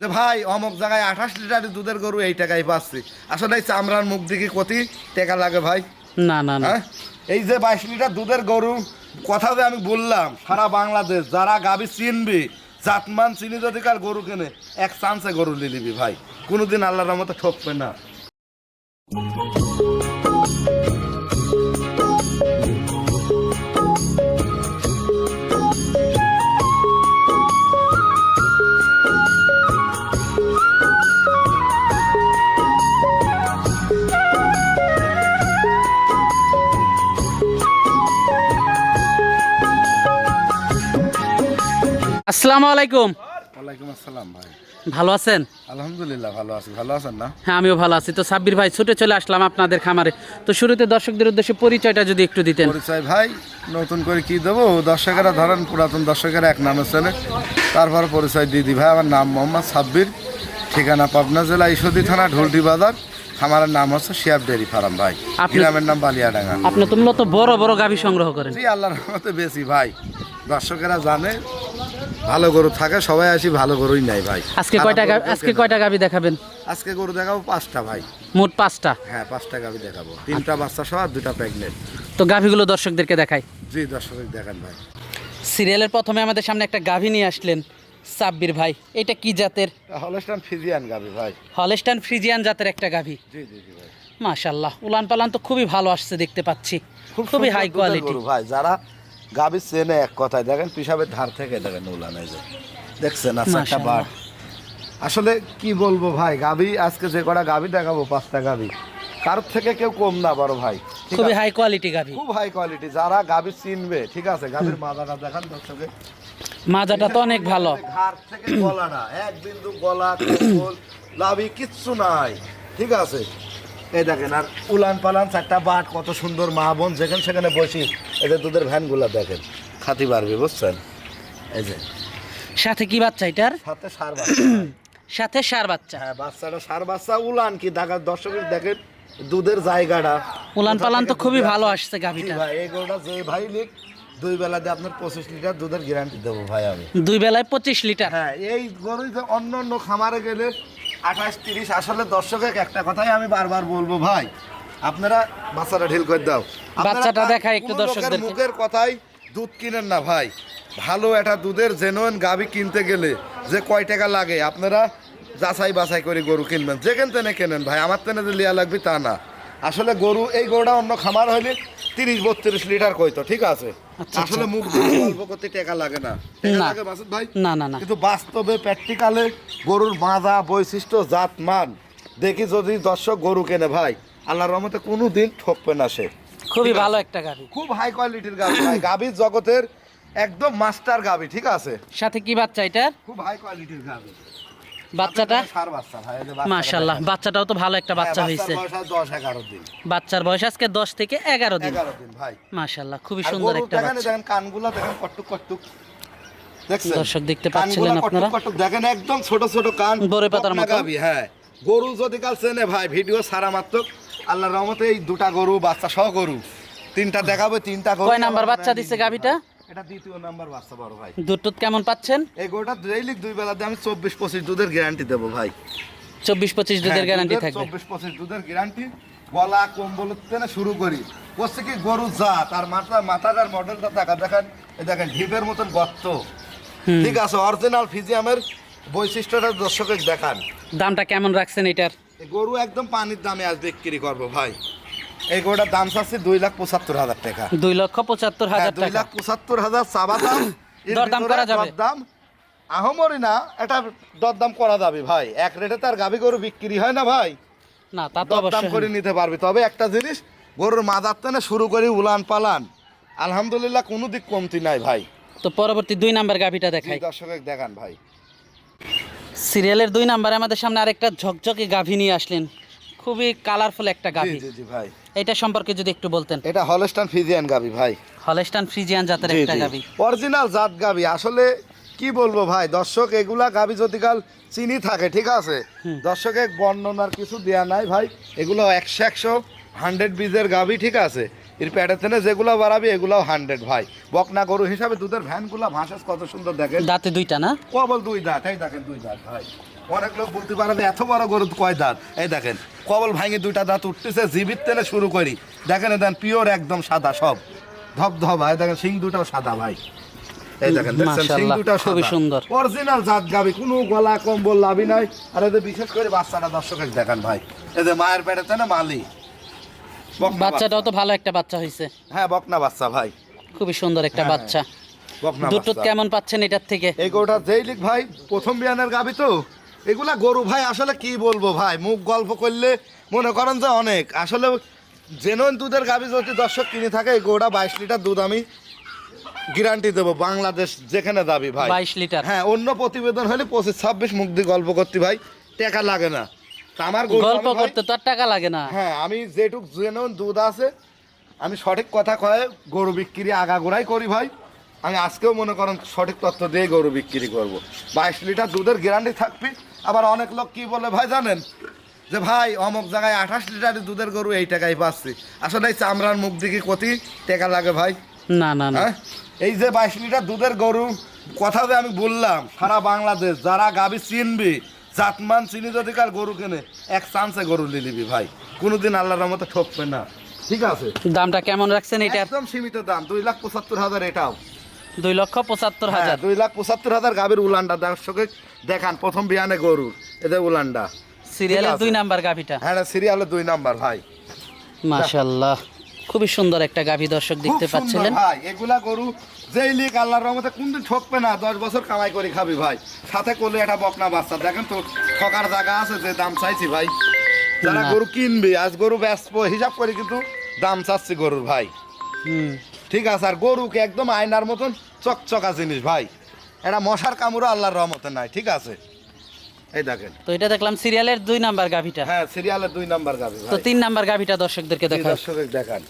যে ভাই অমুক জায়গায় আঠাশ লিটার দুধের গরু এই টাকায় পাচ্ছি। আসলে এই চামড়ার মুখ দিকে কতি টাকা লাগে ভাই। না না না। হ্যাঁ? এই যে বাইশ লিটার দুধের গরু কথা যে আমি বললাম সারা বাংলাদেশ যারা গাবি চিনবি জাতমান চিনি যদি কার গরু কেনে এক চান্সে গরু নিয়ে নিবি ভাই। কোনোদিন আল্লাহর মতো ঠকবে না। আসসালামু আলাইকুম। ওয়ালাইকুম আসসালাম ভাই। ভালো আছেন? আলহামদুলিল্লাহ ভালো আছি। ভালো আছেন না? হ্যাঁ আমিও ভালো আছি। তো সাব্বির ভাই ছুটে চলে আসলাম আপনাদের খামারে। তো শুরুতে দর্শকদের উদ্দেশ্যে পরিচয়টা যদি একটু দিতেন। পরিচয় ভাই নতুন করে কি দেবো? দর্শকেরা ধরেন পুরাতন দর্শকেরা এক নামে চলে তারপর পরিচয় দিদি ভাই আমার নাম মোহাম্মদ সাব্বির। ঠিকানা পাবনা জেলা ঈশ্বরদী থানা ঢোলটি বাজার। খামারের নাম হচ্ছে শিয়াব ডেয়ারি ফার্ম ভাই। গ্রামের নাম বালিয়াডাঙ্গা। আপনি তো মূলত বড় বড় গাভী সংগ্রহ করেন। জি আল্লাহর রহমতে বেশি ভাই। দর্শকেরা জানে ভালো গরু থাকে সবাই আসি ভালো গরুই নাই ভাই। আজকে কয়টা আজকে কয়টা গাভী দেখাবেন? আজকে গরু দেখাবো পাঁচটা ভাই। মোট পাঁচটা? হ্যাঁ পাঁচটা গাভি দেখাবো। তিনটা বাচ্চা সহ আর দুটা প্রেগনেন্ট তো গাভীগুলো দর্শকদেরকে দেখাই। জি দর্শক দেখেন ভাই। সিরিয়ালের প্রথমে আমাদের সামনে একটা গাভী নিয়ে আসলেন। সাব্বির ভাই এটা কি জাতের? হলস্টান ফিজিয়ান গাভি ভাই। হলেস্টান ফ্রিজিয়ান জাতের একটা গাভী। জি জি জি ভাই। মাশাল্লাহ উলান পালান তো খুবই ভালো আসছে দেখতে পাচ্ছি। খুবই হাই কোয়ালিটি ভাই যারা গাভি চেনে এক কথায় দেখেন পিসাবের ধার থেকে দেখেন উলান এই যে। দেখছেন আচ্ছা মাশাআল্লাহ। বাট আসলে কি বলব ভাই গাভি আজকে যে কটা গাভি দেখাবো পাঁচটা গাভি। কারোর থেকে কেউ কম না বড় ভাই খুবই হাই কোয়ালিটি গাভী। খুব হাই কোয়ালিটি যারা গাভি চিনবে ঠিক আছে? গাভির মাদাটা দেখান দর্শকে। মাজাটা তো অনেক ভালো। ঘাড় থেকে গলাটা এক বিন্দু গলা কম্বল লাভি কিচ্ছু নাই। ঠিক আছে? এই দেখেন আর উলান পালান চারটা বাট কত সুন্দর মা বোন যেখানে সেখানে বসি এদের দুধের ভ্যানগুলো দেখেন। খাতি পারবে বুঝছেন? এই যে। সাথে কি বাচ্চা এটার? সাথে সার বাচ্চা। সাথে সার বাচ্চা। হ্যাঁ বাচ্চাটা সার বাচ্চা উলান কি ঢাকার দর্শকের দেখেন দুধের জায়গাটা। উলান পালান তো খুবই ভালো আসছে গাভীটা। ভাই এই গরুটা যে ভাই লিখ দুই বেলা দিয়ে আপনার পঁচিশ লিটার দুধের গ্যারান্টি দেবো ভাই আমি। দুই বেলায় পঁচিশ লিটার? হ্যাঁ এই গরুই তো অন্য অন্য খামারে গেলে আঠাশ তিরিশ আসলে দর্শকের একটা কথাই আমি বারবার বলব ভাই আপনারা বাচ্চাটা ঢিল করে দাও। বাচ্চাটা দেখায় একটু কোনো মুখের কথাই দুধ কিনেন না ভাই। ভালো একটা দুধের জেনুইন গাভি কিনতে গেলে যে কয় টাকা লাগে আপনারা যাচাই বাছাই করে গরু কিনবেন। যেখান তেনে কেনেন ভাই আমার তেনে যে লিয়া লাগবে তা না। আসলে গরু এই গরুটা অন্য খামার হইলে তিরিশ বত্রিশ লিটার কইতো ঠিক আছে? আচ্ছা, আসলে মুখ গল্প করতে টাকা লাগে না। না। লাগে মাসুদ ভাই? না না না। কিন্তু বাস্তবে প্র্যাকটিক্যালে গরুর মাজা বৈশিষ্ট্য জাত মান দেখি যদি দর্শক গরু কেনে ভাই আল্লাহর রহমতে কোনো দিন ঠকবে না সে। খুবই ভালো একটা গাভী। খুব হাই কোয়ালিটির গাভি ভাই। গাভির জগতের একদম মাস্টার গাভি ঠিক আছে? সাথে কি বাচ্চা এটার? খুব হাই কোয়ালিটির গাভি। বাচ্চাটা? মাশাল্লাহ বাচ্চাটাও তো ভালো একটা হ্যাঁ, বাচ্চা হয়েছে। এগারো দিন। বাচ্চার বয়স আজকে দশ থেকে এগারো দিন। মাশাল্লাহ খুবই সুন্দর একটা দেখেন কানগুলা দেখেন কটুক কটুক দর্শক দেখতে পাচ্ছিলেন আপনারা? দেখেন একদম ছোট ছোট কান বড়ে পাতার মতো। হ্যাঁ। গরু যদি কাল চেনে ভাই ভিডিও সারা মাত্র। আল্লাহর রহমতে এই দুটা গরু বাচ্চা সহ গরু। তিনটা দেখাবো তিনটা গরু কয় নাম্বার বাচ্চা দিচ্ছে গাভীটা? এটা দ্বিতীয় নাম্বার বাচ্চা বড় ভাই। দুধ কেমন পাচ্ছেন? এই গরুটা ডেইলি দুই বেলা আমি চব্বিশ পঁচিশ দুধের গ্যারান্টি দেবো ভাই। চব্বিশ পঁচিশ দুধের হ্যাঁ, গ্যারান্টি থাকবে। চব্বিশ পঁচিশ দুধের গ্যারান্টি গলা কম্বল থেকে শুরু করি। করছে কি গরু জাত আর মাথা মাথাটার মডেলটা দেখা দেখেন এই দেখেন ঢিপের মতন গর্ত। ঠিক আছে অরিজিনাল ফিজিয়ামের বৈশিষ্ট্যটা দর্শকের দেখান। দামটা কেমন রাখছেন এটার? গরু একদম পানির দামে আজ বিক্রি করব ভাই। এই গরুটার দাম চাচ্ছে দুই লাখ পঁচাত্তর হাজার টাকা। দুই লক্ষ পঁচাত্তর হ্যাঁ, হাজার দুই লাখ পঁচাত্তর হাজার চাবা দাম দরদাম করা যাবে? দরদাম? আহমরি না এটা দরদাম করা যাবে ভাই। এক রেটে তার গাভি গরু বিক্রি হয় না ভাই। না তা তো দরদাম করে নিতে পারবি। তবে একটা জিনিস গরুর মাজার টেনে শুরু করি উলান পালান। আলহামদুলিল্লাহ কোনো দিক কমতি নাই ভাই। তো পরবর্তী দুই নাম্বার গাভীটা দেখাই। দর্শকের দেখান ভাই। সিরিয়ালের দুই নাম্বারে আমাদের সামনে আরেকটা ঝকঝকে গাভী নিয়ে আসলেন। খুবই কালারফুল একটা গাভী। জি জি ভাই। এটা সম্পর্কে যদি একটু বলতেন। এটা হলস্টান ফিজিয়ান গাবি ভাই। হলেস্টান ফ্রিজিয়ান জাতের একটা গাভী অরিজিনাল জাত গাবি। আসলে কি বলব ভাই দর্শক এগুলা গাবি যদি কাল চিনি থাকে ঠিক আছে? দর্শকে বর্ণনার কিছু দেয়া নাই ভাই। এগুলো একশো একশো হান্ড্রেড বীজের গাবি ঠিক আছে? এর প্যাটের থেকে যেগুলো বাড়াবি এগুলাও হান্ড্রেড ভাই। বকনা গরু হিসাবে দুধের ভ্যানগুলা ভাসাস কত সুন্দর দেখেন। দাঁতে দুইটা না? কবল দুই দাঁত এই দেখেন দুই দাঁত ভাই। অনেক লোক বলতে পারে যে এত বড় গরু কয় দাঁত? এই দেখেন কবল ভাঙে দুইটা দাঁত উঠতেছে জীবিত তেলে শুরু করি। দেখেন দেন পিওর একদম সাদা সব। ধপ ধপ ভাই দেখেন সিং দুটাও সাদা ভাই। এই দেখেন দেখছেন? সিং দুটাও খুবই সুন্দর। অরিজিনাল জাত গাবি কোনো গলা কম্বল লাভি নাই। আর এদের বিশেষ করে বাচ্চাটা দর্শকের দেখান ভাই। এদের মায়ের পেটেতে না মালি? বাচ্চাটাও তো ভালো একটা বাচ্চা হয়েছে হ্যাঁ বকনা বাচ্চা ভাই। খুবই সুন্দর একটা হ্যাঁ, বাচ্চা। টুধ বাচ্চা। কেমন পাচ্ছেন এটার থেকে? এই গোটা যেই লিখ ভাই প্রথম বিয়ানের গাবি তো? এগুলা গরু ভাই আসলে কি বলব ভাই? মুখ গল্প করলে মনে করেন যে অনেক। আসলে জেনুইন দুধের গাবি যদি দর্শক কিনে থাকে এই গরুটা বাইশ লিটার দুধ আমি গ্যারান্টি দেবো বাংলাদেশ যেখানে দাবি ভাই। 22 লিটার। হ্যাঁ অন্য প্রতিবেদন হলে পঁচিশ ছাব্বিশ মুখ দিয়ে গল্প করতে ভাই। টাকা লাগে না। আমার গল্প করতে তো টাকা লাগে না। হ্যাঁ আমি যেটুক জেনুইন দুধ আছে আমি সঠিক কথা কয়ে গরু বিক্রি আগাগোড়াই করি ভাই। আমি আজকেও মনে করেন সঠিক তথ্য দিয়ে গরু বিক্রি করব। বাইশ লিটার দুধের গ্যারান্টি থাকবে। আবার অনেক লোক কি বলে ভাই জানেন যে ভাই অমুক জায়গায় আঠাশ লিটার দুধের গরু এই টাকায় পাচ্ছি। আসলে এই চামড়ার মুখ দিকে কতি টাকা লাগে ভাই। না না না। হ্যাঁ? এই যে বাইশ লিটার দুধের গরু কথা যে আমি বললাম সারা বাংলাদেশ যারা গাবি চিনবে জাতমান চিনি যদি কার গরু কেনে এক চান্সে গরু নিয়ে নিবি ভাই। কোনোদিন আল্লাহর মতো ঠকবে না। ঠিক আছে? দামটা কেমন রাখছেন এটা? একদম সীমিত দাম দুই লাখ পঁচাত্তর হাজার এটাও। দুই লক্ষ পঁচাত্তর হ্যাঁ হাজার। দুই লাখ পঁচাত্তর হাজার গাবির উলান্ডা দর্শকে দেখান প্রথম বিয়ানে গরুর এদের উলান্ডা সিরিয়ালের দুই নাম্বার গাভিটা। হ্যাঁ সিরিয়ালে দুই নাম্বার ভাই। মাশাল্লাহ খুবই সুন্দর একটা গাভি দর্শক দেখতে পাচ্ছিলেন। ভাই। এগুলা গরু যেই লিক আল্লাহর রহমতে কোনদিন ঠকবে না। দশ বছর কামাই করে খাবি ভাই। সাথে করলে একটা বকনা বাচ্চা। দেখেন তো ঠকার জায়গা আছে যে দাম চাইছি ভাই। যারা গরু কিনবে আজ গরু ব্যস্ত হিসাব করে কিন্তু দাম চাচ্ছি গরুর ভাই। হুম। ঠিক আছে আর গরুকে একদম আয়নার মতন চকচকা জিনিস ভাই। এটা মশার কামড়ও আল্লাহর রহমতে নাই ঠিক আছে? এই দেখেন। তো এটা দেখলাম সিরিয়ালের দুই নাম্বার গাভিটা। হ্যাঁ সিরিয়ালের দুই নাম্বার গাভী তো তিন নাম্বার গাভিটা দর্শকদেরকে দেখান দর্শকদের দেখান।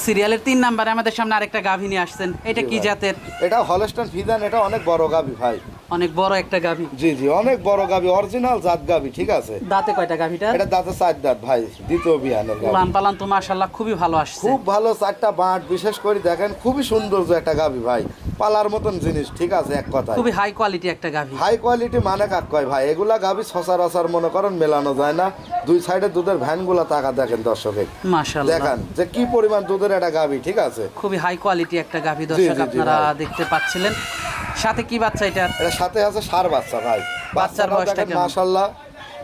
সিরিয়ালের তিন নাম্বারে আমাদের সামনে আরেকটা গাভি নিয়ে আসছেন। এটা কি। জাতের? এটা হলস্টন ফিজান এটা অনেক বড় গাবি ভাই। অনেক বড় একটা গাভি। জি জি অনেক বড় গাবি অরিজিনাল জাত গাবি ঠিক আছে? দাঁতে কয়টা গাভিটা? এটা দাঁতে চার দাঁত ভাই দ্বিতীয় বিয়ানের গাবি উলান পালান তো মাশাল্লাহ খুবই ভালো আসছে। খুব ভালো চারটা বাঁট বিশেষ করে দেখেন খুবই সৌন্দর্য একটা গাবি ভাই। পালার মতন জিনিস ঠিক আছে এক কথা খুবই হাই কোয়ালিটি একটা গাভি। হাই কোয়ালিটি মানে কাক কয় ভাই? এগুলা গাবি সচরাচর মনে করেন মেলানো যায় না। দুই সাইডে দুধের ভ্যানগুলা টাকা দেখেন দর্শকে। মাশাল্লাহ দেখান যে কি পরিমাণ দুধের একটা গাবি ঠিক আছে? খুবই হাই কোয়ালিটি একটা গাভি দর্শক আপনারা দেখতে পাচ্ছিলেন। সাথে কি বাচ্চা এটার এটা সাথে আছে সার বাচ্চা ভাই। বাচ্চার বয়সটা কেমন? মাশাল্লাহ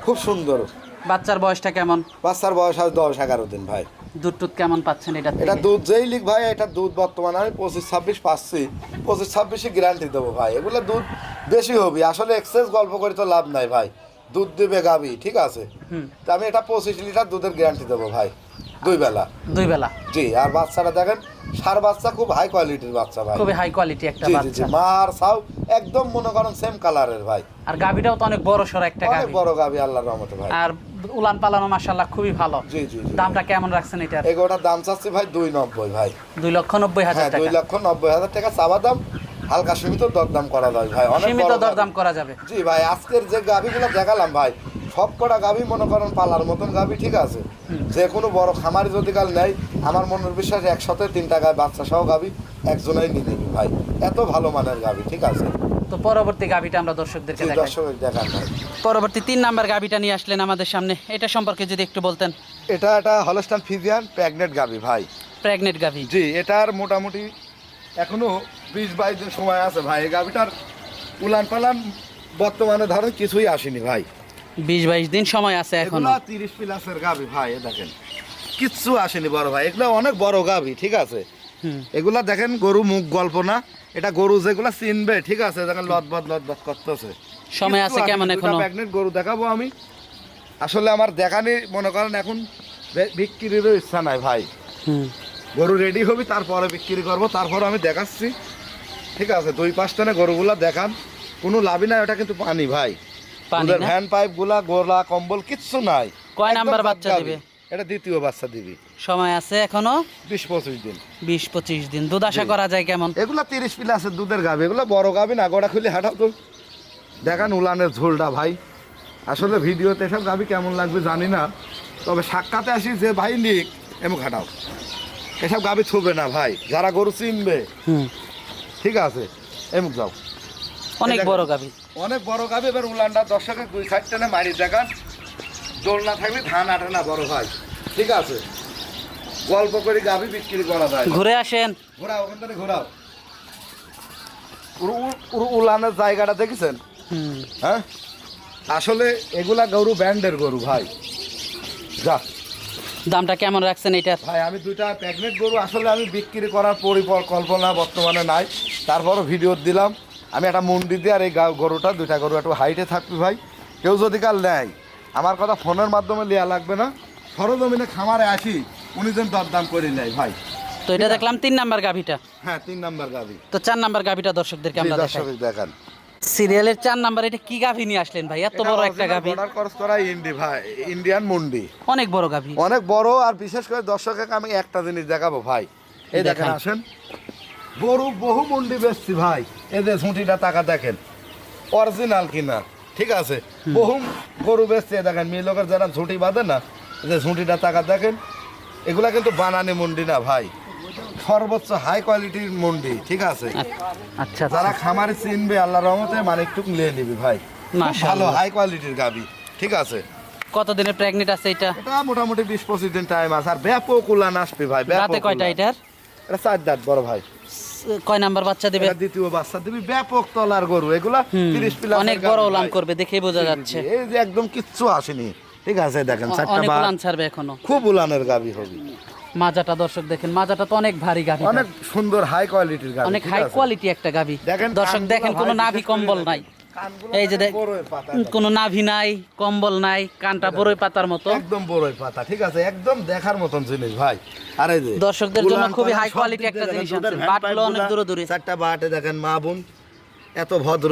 খুব সুন্দর। বাচ্চার বয়সটা কেমন? বাচ্চার বয়স আজ দশ এগারো দিন ভাই। দুধ টুধ কেমন পাচ্ছেন এটা এটা দুধ যেই লিখ ভাই এটা দুধ বর্তমানে আমি পঁচিশ ছাব্বিশ পাচ্ছি। পঁচিশ ছাব্বিশে গ্যারান্টি দেবো ভাই। এগুলো দুধ বেশি হবে। আসলে এক্সেস গল্প করে তো লাভ নাই ভাই। দুধ দেবে গাবি ঠিক আছে? তা আমি এটা পঁচিশ লিটার দুধের গ্যারান্টি দেবো ভাই। দুই বেলা। দুই বেলা। জি আর বাচ্চাটা দেখেন সার বাচ্চা খুব হাই কোয়ালিটির বাচ্চা ভাই। খুবই হাই কোয়ালিটি একটা বাচ্চা। মার সাউ একদম মনে করেন সেম কালারের ভাই। আর গাভিটাও তো অনেক বড় সড় একটা অনেক বড় গাবি আল্লাহর রহমতে ভাই। আর উলান পালানো মাশাল্লাহ খুবই ভালো। জি জি দামটা কেমন রাখছেন এটার? এগোটার দাম চাচ্ছি ভাই দুই নব্বই ভাই। দুই লক্ষ নব্বই হাজার হ্যাঁ দুই লক্ষ নব্বই হাজার টাকা চাওয়া দাম হালকা সীমিত দরদাম করা যায় ভাই অনেক সীমিত দরদাম করা যাবে। জি ভাই আজকের যে গাভিগুলো দেখালাম ভাই সব কটা গাভি মনে করেন পালার মতন গাভি ঠিক আছে? যে কোনো বড় খামারি যদি কাল নেয় আমার মনের বিশ্বাস একসাথে তিনটা গায়ে বাচ্চা সহ গাভী একজনেই নিয়ে নিবি ভাই। এত ভালো মানের গাভি ঠিক আছে? তো পরবর্তী গাভিটা আমরা দর্শকদেরকে দেখাই। পরবর্তী তিন নাম্বার গাভিটা নিয়ে আসলেন আমাদের সামনে। এটা সম্পর্কে যদি একটু বলতেন। এটা একটা হলস্টান ফিজিয়ান প্রেগনেন্ট গাভি ভাই। প্রেগনেন্ট গাভি। জি এটার মোটামুটি এখনও বিশ বাইশ দিন সময় আছে ভাই। এই গাভিটার উলান পালান বর্তমানে ধরেন কিছুই আসেনি ভাই। বিশ বাইশ দিন সময় আছে এখনও। তিরিশ প্লাসের গাভি ভাই দেখেন। কিচ্ছু আসেনি বড় ভাই এগুলো অনেক বড় গাভি ঠিক আছে? এগুলা দেখেন গরু মুখ গল্প না। এটা গরু যেগুলা চিনবে ঠিক আছে? দেখেন লদবদ লদবদ করতেছে। সময় আছে কেমন এখনও? প্রেগনেন্ট গরু দেখাবো আমি। আসলে আমার দেখানি মনে করেন এখন বে- বিক্রিরও ইচ্ছা নাই ভাই। হুম। গরু রেডি হবি তারপরে বিক্রি করব তারপর আমি দেখাচ্ছি। ঠিক আছে দুই পাঁচ টানে গরুগুলা দেখান। কোনো লাভই নাই ওটা কিন্তু পানি ভাই। ওদের? ভ্যান পাইপগুলা গোলা কম্বল কিচ্ছু নাই। কয় নাম্বার বাচ্চা। দিবে? এটা দ্বিতীয় বাচ্চা দিবি। সময় আছে এখনও? বিশ পঁচিশ দিন। বিশ পঁচিশ দিন। দুধ আশা করা যায় কেমন? এগুলা তিরিশ প্লাসের দুধের গাবি। এগুলো বড় গাবি না গোড়া খুলে হাঁটাও তো। দেখান উলানের ঝোলটা ভাই। আসলে ভিডিওতে এসব গাবি কেমন লাগবে জানি না। তবে সাক্ষাতে আসি যে ভাই নিক এমন হাঁটাও এসব গাবি ছুবে না ভাই। যারা গরু চিনবে। ঠিক আছে এমুক যাও। অনেক বড় গাভি অনেক বড় গাবি এবার উলানটা দর্শকে দুই সাইড টেনে মারি দেখান। দোল না থাকলে ধান আটে না বড় ভাই। ঠিক আছে? গল্প করে গাবি বিক্রি করা যায়। ঘুরে আসেন। ঘোরাও ওখান থেকে ঘোরাও। উলানের জায়গাটা দেখেছেন? হ্যাঁ? আসলে এগুলা গরু ব্যান্ডের গরু ভাই। যা। দামটা কেমন রাখছেন এটা ভাই আমি দুইটা প্যাগনেট গরু আসলে আমি বিক্রি করার পরিকল্পনা বর্তমানে নাই। তারপরও ভিডিও দিলাম। আমি একটা মন্ডি দিয়ে আর এই গরুটা দুইটা গরু একটু হাইটে থাকবে ভাই। কেউ যদি কাল নেয় আমার কথা ফোনের মাধ্যমে নেওয়া লাগবে না। সরজমিনে খামারে আসি উনি যেন দরদাম করে নেয় ভাই। তো এটা দেখলাম তিন নাম্বার গাভিটা। হ্যাঁ তিন নাম্বার গাবি তো চার নাম্বার গাভিটা দর্শকদেরকে আমরা দেখাই। দর্শক দেখান। সিরিয়ালের চার নাম্বার এটা কি গাভি নিয়ে আসলেন ভাই? এত বড় একটা গাভি। অর্ডার খরচ করা ইন্ডি ভাই ইন্ডিয়ান মন্ডি। অনেক বড় গাভি। অনেক বড় আর বিশেষ করে দর্শককে আমি একটা জিনিস দেখাবো ভাই। এই দেখান। আসেন। গরু বহু মন্ডি বেচছি ভাই। যে ঝুঁটিটা টাকা দেখেন। অরিজিনাল কিনা ঠিক আছে? বহু গরু বেচছে দেখেন মেয়ে লোকের যারা ঝুঁটি বাঁধে না যে ঝুঁটিটা টাকা দেখেন এগুলা কিন্তু বানানি মন্ডি না ভাই। সর্বোচ্চ হাই কোয়ালিটির মন্ডি ঠিক আছে? আচ্ছা যারা আচ্ছা খামারে চিনবে আল্লাহ রহমতে মানে একটু নিয়ে নিবি ভাই। ভালো হাই কোয়ালিটির গাবি ঠিক আছে? কত দিনের প্রেগনেন্ট আছে এটা? এটা মোটামুটি বিশ পঁচিশ দিন টাইম আছে। আর ব্যাপক উলান আসবে ভাই ব্যাপক কয়টা এটার? এটা চার দাঁত বড় ভাই। কয় নাম্বার বাচ্চা দেবে? দ্বিতীয় বাচ্চা দিবি। ব্যাপক তলার গরু। এগুলা তিরিশ প্লাস অনেক বড় ওলাম করবে দেখেই বোঝা যাচ্ছে। এই যে একদম কিচ্ছু আসেনি। ঠিক আছে দেখেন চারটা বা উলান ছাড়বে এখনও। খুব উলানের গাবি হবে। মাজাটা দর্শক দেখেন মাজাটা তো অনেক ভারী গাবি। অনেক সুন্দর হাই কোয়ালিটির গাবি অনেক হাই কোয়ালিটি একটা গাবি। দেখেন দর্শক দেখেন কোনো নাভি কম্বল নাই। এই যে কোনো নাভি নাই কম্বল নাই কানটা বড়ই পাতার মতো। একদম বড়ই পাতা ঠিক আছে? একদম দেখার মতন জিনিস ভাই। আর এই যে দর্শকদের জন্য খুবই quality দিক একটা জিনিস দেখেন, বাটগুলো অনেক দূরে দূরে। চারটা বাটে দেখেন মা বোন এত ভদ্র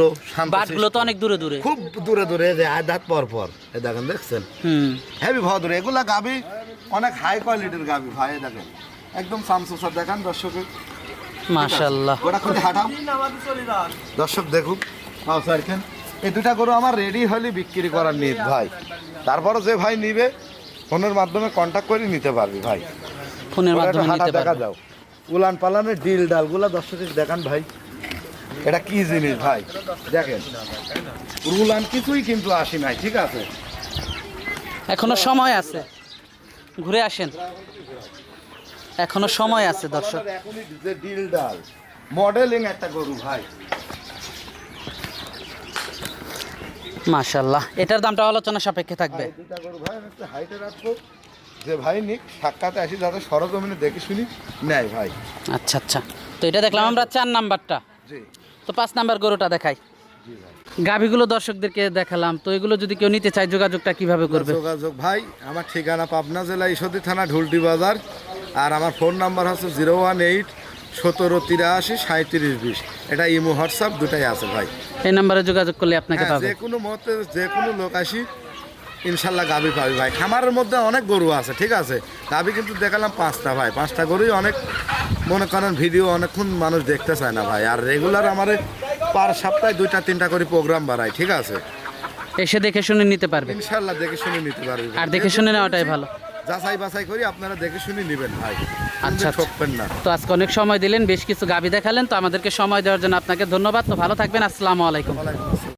বাটগুলো তো অনেক দূরে দূরে। খুব দূরে দূরে যে আধাত পর পর এই দেখেন দেখছেন? হুম। হেভি ভদ্র এগুলা গাবি অনেক হাই কোয়ালিটির গাবি ভাই দেখেন। একদম সামসুসার দেখান দর্শকের। মাশাআল্লাহ। ওটা খুলে হাঁটাও। দর্শক দেখুক। এই দুটা গরু আমার রেডি হলে বিক্রি করার নিত ভাই। তারপরও যে ভাই নিবে ফোনের মাধ্যমে কন্ট্যাক্ট করে নিতে পারবি ভাই। ফোনের মাধ্যমে নিতে দেখা যাও। উলান পালানের ডিল ডালগুলা দর্শকের দেখান ভাই। এটা কি জিনিস ভাই? দেখেন। উলান কিছুই কিন্তু আসি নাই ঠিক আছে? এখনও সময় আছে। ঘুরে আসেন। এখনও সময় আছে দর্শক। এখনই যে ডিল ডাল মডেলিং একটা গরু ভাই। মাশাআল্লাহ। এটার দামটা আলোচনা সাপেক্ষে থাকবে। দুটা গরু ভাই আমি একটা হাইটে রাখব। যে ভাই নিক সাক্ষাতে আসি যাতে সরজমিনে দেখে শুনি নেয় ভাই। আচ্ছা আচ্ছা। তো এটা দেখলাম আমরা চার নাম্বারটা। জি। তো পাঁচ নাম্বার গরুটা দেখাই। জি ভাই। গাভিগুলো দর্শকদেরকে দেখালাম। তো এগুলো যদি কেউ নিতে চায় যোগাযোগটা কীভাবে করবে? যোগাযোগ ভাই আমার ঠিকানা পাবনা জেলা ঈশ্বরদী থানা ঢুলটি বাজার। আর আমার ফোন নাম্বার হচ্ছে জিরো ওয়ান এইট সতেরো তিরাশি সাঁত্রিশ বিশ। এটা ইমো হোয়াটসঅ্যাপ দুটাই আছে ভাই। এই নাম্বারে যোগাযোগ করলে আপনাকে হ্যাঁ, পাবে। যে কোনো মতে যে কোনো লোক আসি ইনশাল্লাহ গাবি পাবি ভাই। খামারের মধ্যে অনেক গরু আছে ঠিক আছে? গাবি কিন্তু দেখালাম পাঁচটা ভাই। পাঁচটা গরুই অনেক মনে করেন ভিডিও অনেকক্ষণ মানুষ দেখতে চায় না ভাই। আর রেগুলার আমার পার সপ্তাহে দুইটা তিনটা করে প্রোগ্রাম বাড়াই ঠিক আছে? এসে দেখে শুনে নিতে পারবে। ইনশাল্লাহ দেখে শুনে নিতে পারবি ভাই। আর দেখে শুনে নেওয়াটাই ভালো। যাচাই বাছাই করি আপনারা দেখে শুনে নেবেন ভাই। আচ্ছা, আচ্ছা। ঠকবেন না। তো আজকে অনেক সময় দিলেন বেশ কিছু গাভি দেখালেন তো আমাদেরকে সময় দেওয়ার জন্য আপনাকে ধন্যবাদ। তো ভালো থাকবেন আসসালামু আলাইকুম।